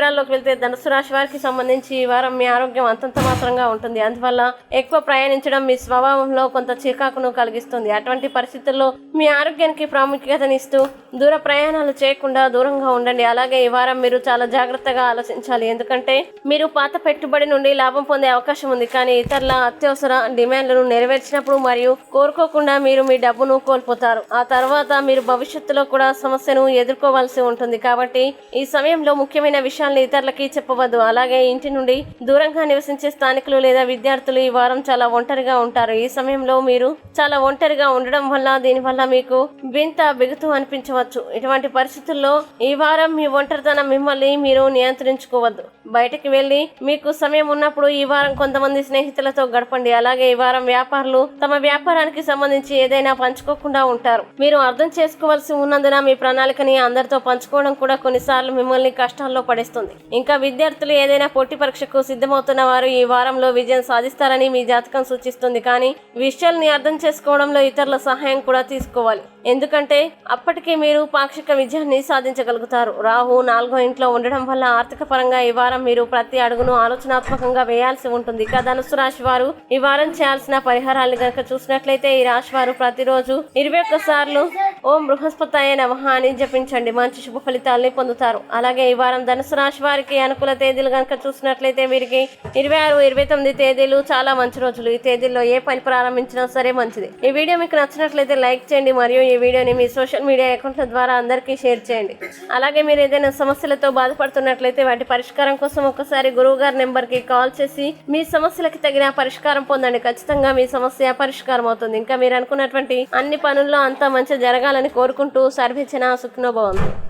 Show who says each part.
Speaker 1: వివరాల్లోకి వెళ్తే ధనుసు రాశి వారికి సంబంధించి ఈ వారం మీ ఆరోగ్యం అంతంత మాత్రంగా ఉంటుంది. అందువల్ల ఎక్కువ ప్రయాణించడం మీ స్వభావంలో కొంత చికాకును కలిగిస్తుంది. అటువంటి పరిస్థితుల్లో మీ ఆరోగ్యానికి ప్రాముఖ్యతనిస్తూ దూర ప్రయాణాలు చేయకుండా దూరంగా ఉండండి. అలాగే ఈ వారం మీరు చాలా జాగ్రత్తగా ఆలోచించాలి. ఎందుకంటే మీరు పాత పెట్టుబడి నుండి లాభం పొందే అవకాశం ఉంది. కానీ ఇతరుల అత్యవసర డిమాండ్లను నెరవేర్చినప్పుడు మరియు కోరుకోకుండా మీరు మీ డబ్బును కోల్పోతారు. ఆ తర్వాత మీరు భవిష్యత్తులో కూడా సమస్యను ఎదుర్కోవాల్సి ఉంటుంది. కాబట్టి ఈ సమయంలో ముఖ్యమైన విషయాలను ఇతరులకి చెప్పవద్దు. అలాగే ఇంటి నుండి దూరంగా నివసించే స్థానికులు లేదా విద్యార్థులు ఈ వారం చాలా ఒంటరిగా ఉంటారు. ఈ సమయంలో మీరు చాలా ఒంటరిగా ఉండడం వల్ల దీనివల్ల మీకు వింత బిగుతు అనిపించవచ్చు. ఇటువంటి పరిస్థితుల్లో ఈ వారం మీ ఒంటరితనం మిమ్మల్ని మీరు నియంత్రించుకోవద్దు. బయటకు వెళ్ళి మీకు సమయం ఉన్నప్పుడు ఈ వారం కొంతమంది స్నేహితులతో గడపండి. అలాగే ఈ వారం వ్యాపారులు తమ వ్యాపారానికి సంబంధించి ఏదైనా పంచుకోకుండా ఉంటారు. మీరు అర్థం చేసుకోవాల్సి ఉన్నందున మీ ప్రణాళికని అందరితో పంచుకోవడం కూడా కొన్నిసార్లు మిమ్మల్ని కష్టాల్లో పడేస్తుంది. ఇంకా విద్యార్థులు ఏదైనా పోటీ పరీక్షకు సిద్ధమవుతున్న వారు ఈ వారంలో విజయం సాధిస్తారని మీ జాతకం సూచిస్తుంది. కానీ విషయాల్ని అర్థం చేసుకోవడంలో ఇతరుల సహాయం కూడా తీసుకోవాలి. ఎందుకంటే అప్పటికే మీరు పాక్షిక విజయాన్ని సాధించగలుగుతారు. రాహు నాలుగో ఇంట్లో ఉండడం వల్ల ఆర్థిక పరంగా ఈ వారం మీరు ప్రతి అడుగును ఆలోచనాత్మకంగా వేయాల్సి ఉంటుంది. ఇక ధనుసు రాశి వారు ఈ వారం చేయాల్సిన పరిహారాలు గనక చూసినట్లయితే ఈ రాశి వారు ప్రతిరోజు ఇరవై ఒక్క సార్లు ఓం బృహస్పతాయ నమః. అని జపించండి. మంచి శుభ ఫలితాలని పొందుతారు. అలాగే ఈ వారం ధనుసు రాశి వారికి అనుకూల తేదీలు కనుక చూసినట్లయితే వీరికి ఇరవై ఆరు ఇరవై తొమ్మిది తేదీలు చాలా మంచి రోజులు. ఈ తేదీల్లో ఏ పని ప్రారంభించినా సరే మంచిది. ఈ వీడియో మీకు నచ్చినట్లయితే లైక్ చేయండి. మరియు ఈ వీడియోని మీ సోషల్ మీడియా అకౌంట్ల ద్వారా అందరికీ షేర్ చేయండి. అలాగే మీరు ఏదైనా సమస్యలతో బాధపడుతున్నట్లయితే వాటి పరిష్కారం కోసం ఒకసారి గురువు గారి నెంబర్కి కాల్ చేసి మీ సమస్యలకి తగిన పరిష్కారం పొందండి. ఖచ్చితంగా మీ సమస్య పరిష్కారం అవుతుంది. ఇంకా మీరు అనుకున్నటువంటి అన్ని పనుల్లో అంతా మంచి జరగాలని కోరుకుంటూ సర్వేచన సుఖ్నోభవంతు